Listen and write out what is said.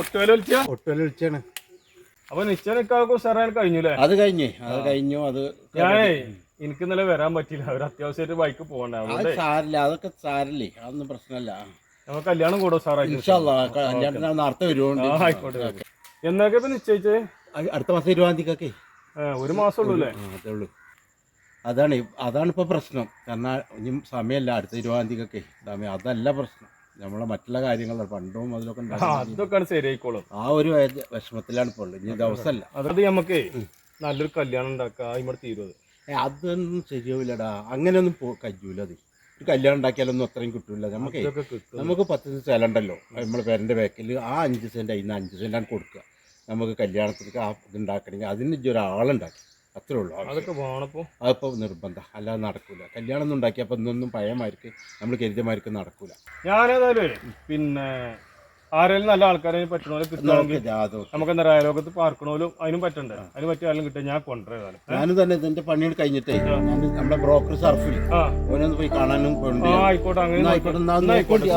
ഒട്ടുവേല വിളിച്ചാ ഒട്ടുവല വിളിച്ചാണ് അപ്പൊ നിശ്ചയക്കാർക്കും നിൽക്കാതൊക്കെ കഴിഞ്ഞു അല്ലേ അത് കഴിഞ്ഞേ അത് കഴിഞ്ഞു അത് ഞാനേ എനിക്ക് ഇന്നലെ വരാൻ പറ്റില്ല അവർ അത്യാവശ്യമായിട്ട് ബൈക്ക് പോകണ്ട സാരില്ല അതൊക്കെ സാരില്ലേ? അതൊന്നും പ്രശ്നമല്ല. നമുക്ക് കല്യാണം കൂടും സാറേ കല്യാണത്തിന് നേരത്തെ വരുവുണ്ട്. ആയിക്കോട്ടെ എന്നൊക്കെ ഇപ്പൊ നിശ്ചയിച്ചേ? അടുത്ത മാസം ഇരുപതാം തീയതിക്കൊക്കെ. ഒരു മാസം ഉള്ളൂ അല്ലേ? അതേ ഉള്ളൂ. അതാണ് അതാണ് ഇപ്പൊ പ്രശ്നം. കാരണം ഇനി സമയമല്ല. അടുത്ത ഇരുപതാം തീയതിക്കൊക്കെ. അതല്ല പ്രശ്നം. നമ്മളെ മറ്റുള്ള കാര്യങ്ങൾ പണ്ടും അതിലൊക്കെ അതൊക്കെയാണ് ശരിയായിക്കോളും. ആ ഒരു വിഷമത്തിലാണ് ഇപ്പോൾ ഉള്ളത്. ഇനി ദിവസമല്ല. അതായത് നമുക്ക് നല്ലൊരു കല്യാണം ഉണ്ടാക്കാം ഇവിടെ തീരുത് ഏ, അതൊന്നും ശരിയാവില്ലടാ. അങ്ങനെയൊന്നും പോ കഴിയൂല അത്. ഒരു കല്യാണം ഉണ്ടാക്കിയാലൊന്നും അത്രയും കിട്ടൂല. നമുക്ക് നമുക്ക് പത്ത് സെന്റ് സ്ഥലം ഉണ്ടല്ലോ നമ്മൾ പേരന്റെ ബാക്കിൽ ആ അഞ്ച് സെന്റ് അതിന് അഞ്ച് സെന്റാണ് കൊടുക്കുക നമുക്ക് കല്യാണത്തിന് ആ ഇത് ഉണ്ടാക്കണമെങ്കിൽ അതിന് ഒരാളുണ്ടാക്കി അത്രേ ഉള്ളൂ. അതൊക്കെ വേണപ്പോ. അതിപ്പോൾ നിർബന്ധം. അല്ലാതെ നടക്കൂല. കല്യാണം ഒന്നും ഉണ്ടാക്കിയപ്പോൾ ഇന്നൊന്നും പഴയമാർക്ക് നമ്മൾ കരുതിയമാർക്ക് നടക്കൂല. ഞാനേതായാലും പിന്നെ ആരെങ്കിലും നല്ല ആൾക്കാരെ പറ്റണോലും കിട്ടണമെങ്കിൽ നമുക്ക് എന്താ അയലോകത്ത് പാർക്കണോലും അതിനും പറ്റണ്ടേ? അതിന് പറ്റിയ ആരെങ്കിലും കിട്ടാൻ ഞാൻ കൊണ്ടുവരാം ഞാൻ തന്നെ ഇതിന്റെ പണികൾ കഴിഞ്ഞിട്ടേ ഞാൻ നമ്മുടെ ബ്രോക്കർ സർഫിൽ ഓനൊന്ന് പോയി കാണാനും ആയിക്കോട്ടെ അങ്ങനെ ആയിക്കോട്ടെ